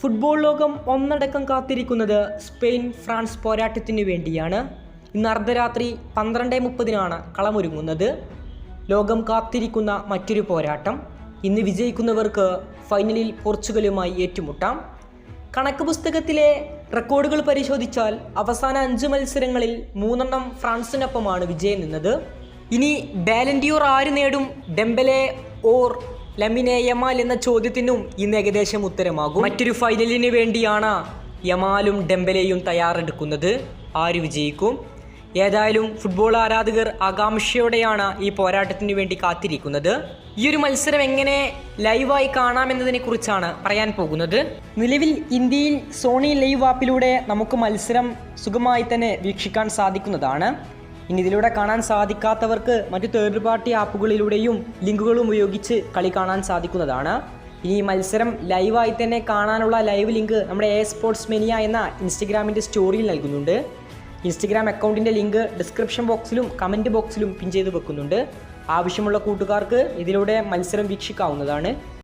Football ലോകം ഒന്നടക്കം കാത്തിരിക്കുന്നത് Spain France പോരാട്ടത്തിനു വേണ്ടിയാണ്. ഇന്ന് അർദ്ധരാത്രി പന്ത്രണ്ട് മുപ്പതിനാണ് കളമൊരുങ്ങുന്നത്. ലോകം കാത്തിരിക്കുന്ന മറ്റൊരു പോരാട്ടം. ഇന്ന് വിജയിക്കുന്നവർക്ക് ഫൈനലിൽ പോർച്ചുഗലുമായി ഏറ്റുമുട്ടാം. കണക്ക് പുസ്തകത്തിലെ റെക്കോർഡുകൾ പരിശോധിച്ചാൽ അവസാന അഞ്ച് മത്സരങ്ങളിൽ മൂന്നെണ്ണം ഫ്രാൻസിനൊപ്പമാണ് വിജയം നിന്നത്. ഇനി ബാലൻഡിയോർ ആര് നേടും? ഡെംബലെ ഓർ ലമിനെ യമാൽ എന്ന ചോദ്യത്തിനും ഇന്ന് ഏകദേശം ഉത്തരമാകും. മറ്റൊരു ഫൈനലിന് വേണ്ടിയാണ് യമാലും ഡെമ്പലെയും തയ്യാറെടുക്കുന്നത്. ആര് വിജയിക്കും? ഏതായാലും ഫുട്ബോൾ ആരാധകർ ആകാംക്ഷയോടെയാണ് ഈ പോരാട്ടത്തിന് വേണ്ടി കാത്തിരിക്കുന്നത്. ഈ ഒരു മത്സരം എങ്ങനെ ലൈവായി കാണാമെന്നതിനെ കുറിച്ചാണ് പറയാൻ പോകുന്നത്. നിലവിൽ ഇന്ത്യയിൽ സോണി ലൈവ് ആപ്പിലൂടെ നമുക്ക് മത്സരം സുഖമായി തന്നെ വീക്ഷിക്കാൻ സാധിക്കുന്നതാണ്. ഇനി ഇതിലൂടെ കാണാൻ സാധിക്കാത്തവർക്ക് മറ്റു തേർഡ് പാർട്ടി ആപ്പുകളിലൂടെയും ലിങ്കുകളും ഉപയോഗിച്ച് കളി കാണാൻ സാധിക്കുന്നതാണ്. ഇനി ഈ മത്സരം ലൈവായി തന്നെ കാണാനുള്ള ലൈവ് ലിങ്ക് നമ്മുടെ എ സ്പോർട്സ് മെനിയ എന്ന ഇൻസ്റ്റഗ്രാമിന്റെ സ്റ്റോറിയിൽ നൽകുന്നുണ്ട്. ഇൻസ്റ്റഗ്രാം അക്കൗണ്ടിന്റെ ലിങ്ക് ഡിസ്ക്രിപ്ഷൻ ബോക്സിലും കമന്റ് ബോക്സിലും പിൻ ചെയ്ത് വെക്കുന്നുണ്ട്. ആവശ്യമുള്ള കൂട്ടുകാർക്ക് ഇതിലൂടെ മത്സരം വീക്ഷിക്കാവുന്നതാണ്.